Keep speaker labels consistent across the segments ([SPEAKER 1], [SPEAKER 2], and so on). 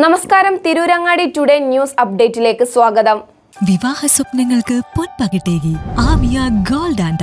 [SPEAKER 1] നമസ്കാരം. Tirurangadi today news അപ്ഡേറ്റിലേക്ക് സ്വാഗതം.
[SPEAKER 2] വിവാഹ സ്വപ്നങ്ങൾക്ക് പൊൻപകിട്ടേകി. ആമിയ ഗോൾഡ് ആൻഡ്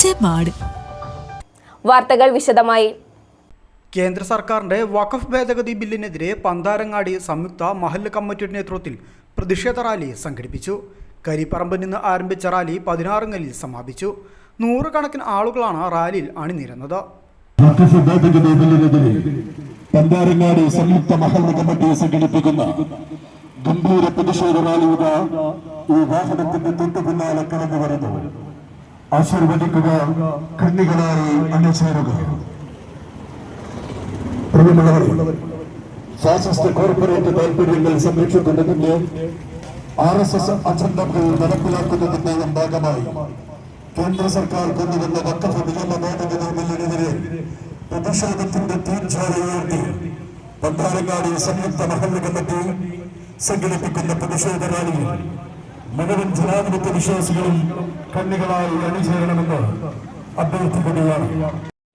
[SPEAKER 2] Chemmad
[SPEAKER 1] വാർത്തകൾ വിശദമായി.
[SPEAKER 3] കേന്ദ്ര സർക്കാരിന്റെ വഖഫ് ഭേദഗതി ബില്ലിനെതിരെ പന്താരങ്ങാടി സംയുക്ത മഹല്ല് കമ്മിറ്റിയുടെ നേതൃത്വത്തിൽ പ്രതിഷേധ റാലി സംഘടിപ്പിച്ചു. കരിപ്പറമ്പിൽ നിന്ന് ആരംഭിച്ച റാലി പതിനാറുങ്ങലിൽ സമാപിച്ചു. നൂറുകണക്കിന് ആളുകളാണ് റാലിയിൽ അണിനിരന്നത്.
[SPEAKER 4] പന്താരങ്ങാടി സംയുക്ത മഹല്ല് കമ്മിറ്റി സംഘടിപ്പിക്കുന്ന ഗംഭീര പ്രതിഷേധ റാലിയുടെ ഈ വാഹനത്തിന്റെ തൊട്ടു പിന്നാലെ കടന്നു വരുന്നു ആശീർവദിക്കുക കണ്ണികളായി അണിചേരുക. ഫാസിസ്റ്റ് കോർപ്പറേറ്റ് താല്പര്യങ്ങൾ സംരക്ഷിക്കുന്നതിന്റെ ആർ എസ് എസ് അജണ്ടകൾ നടപ്പിലാക്കുന്നതിന്റെ ഭാഗമായി കേന്ദ്ര സർക്കാർ കൊണ്ടുവന്ന വക്കഫ് നിയമ ഭേദഗതി പ്രതിഷേധത്തിന്റെ തീർച്ചയായി പണ്ടാരങ്ങാടി സംയുക്ത മഹല്ല കമ്മിറ്റി സംഘടിപ്പിക്കുന്ന പ്രതിഷേധ റാലിയിൽ മുഴുവൻ ജനാധിപത്യ വിശ്വാസികളും കണ്ണികളായി അണിചേരണമെന്ന് അഭ്യർത്ഥിക്കുകയാണ്.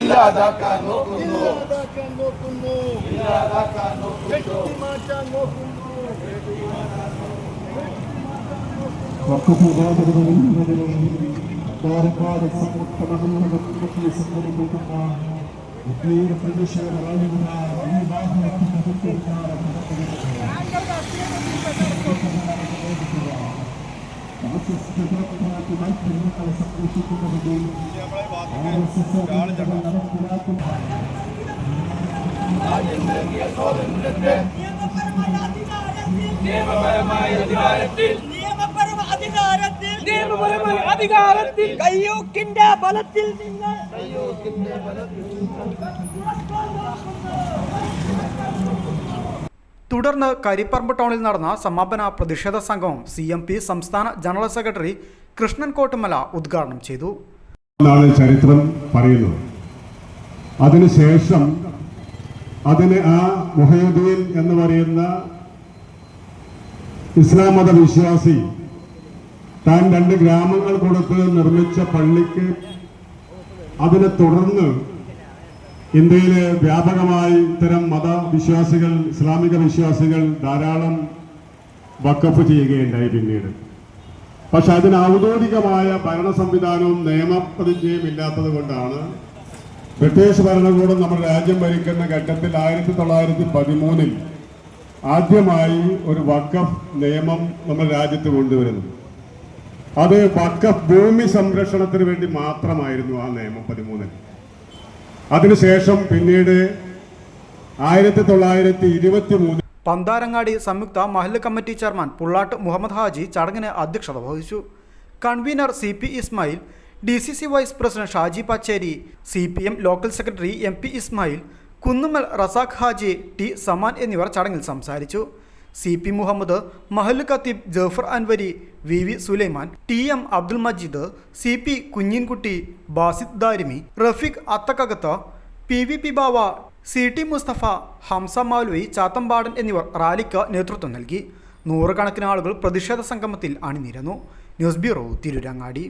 [SPEAKER 5] ഇല്ലാതാക്കാൻ നോക്കുന്നു വെട്ടിമാറ്റാൻ നോക്കുന്നു
[SPEAKER 4] പാലക്കാട് സംയുക്ത മഹല്ല് കമ്മിറ്റി സംഘടിപ്പിക്കുന്ന പ്രതിഷേധ റാലിയുടെ ഈ വാഹനത്തിന്റെ തൊട്ടുപിന്നാലെ താല്പര്യങ്ങളെ സംരക്ഷിക്കുന്നതിന്റെയും ആർ എസ് എസ് നടപ്പിലാക്കുന്ന
[SPEAKER 5] നിയമപരമായ അധികാരത്തിൽ നിയമപരമായ അധികാരത്തിൽ കയ്യൂക്കിന്റെ ബലത്തിൽ നിന്ന്
[SPEAKER 3] തുടർന്ന് കരിപ്പറമ്പ് ടൗണിൽ നടന്ന സമാപന പ്രതിഷേധ സംഗമം സി എം പി സംസ്ഥാന ജനറൽ സെക്രട്ടറി കൃഷ്ണൻ കോട്ടുമല ഉദ്ഘാടനം ചെയ്തു.
[SPEAKER 6] എന്നാണ് ചരിത്രം പറയുന്നു അതിനുശേഷം അതിന് ആ മുഹയുദ്ദീൻ എന്ന് പറയുന്ന ഇസ്ലാം മത വിശ്വാസി താൻ രണ്ട് ഗ്രാമങ്ങൾ കൊടുത്ത് നിർമ്മിച്ച പള്ളിക്ക് അതിനെ തുടർന്ന് ഇന്ത്യയിൽ വ്യാപകമായി ഇത്തരം മതവിശ്വാസികൾ ഇസ്ലാമിക വിശ്വാസികൾ ധാരാളം വക്കഫ് ചെയ്യുകയുണ്ടായി പിന്നീട്. പക്ഷെ അതിന് ഔദ്യോഗികമായ ഭരണ സംവിധാനവും നിയമപ്രതിജ്ഞയും ഇല്ലാത്തത് കൊണ്ടാണ് ബ്രിട്ടീഷ് ഭരണകൂടം നമ്മുടെ രാജ്യം ഭരിക്കുന്ന ഘട്ടത്തിൽ ആയിരത്തി തൊള്ളായിരത്തി പതിമൂന്നിൽ ആദ്യമായി ഒരു വക്കഫ് നിയമം നമ്മുടെ രാജ്യത്ത് കൊണ്ടുവരുന്നു അത് വക്കഫ് ഭൂമി സംരക്ഷണത്തിന് വേണ്ടി മാത്രമായിരുന്നു ആ നിയമം പതിമൂന്നിൽ. അതിനുശേഷം പിന്നീട് ആയിരത്തി തൊള്ളായിരത്തി ഇരുപത്തി മൂന്ന്
[SPEAKER 3] പന്താരങ്ങാടി സംയുക്ത മഹല്ല് കമ്മിറ്റി ചെയർമാൻ പുള്ളാട്ട് മുഹമ്മദ് ഹാജി ചടങ്ങിന് അധ്യക്ഷത വഹിച്ചു. Convener C P Ismail D C C vice president Shaji Pacheri C P M local secretary M P Ismail Kunnummal Razak Haji T Saman എന്നിവർ ചടങ്ങിൽ സംസാരിച്ചു. സി പി മുഹമ്മദ് മഹല്ല് ഖത്തീബ് Jafar Anwari V V Sulaiman T M Abdul Majeed C P Kunhinkutty Basid Darimi Rafeeq Athakkakath P V P Bava C T Mustafa Hamza Moulavi Chathambadan എന്നിവർ റാലിക്ക് നേതൃത്വം നൽകി. നൂറുകണക്കിന് ആളുകൾ പ്രതിഷേധ സംഗമത്തിൽ അണിനിരന്നു. News bureau Tirurangadi.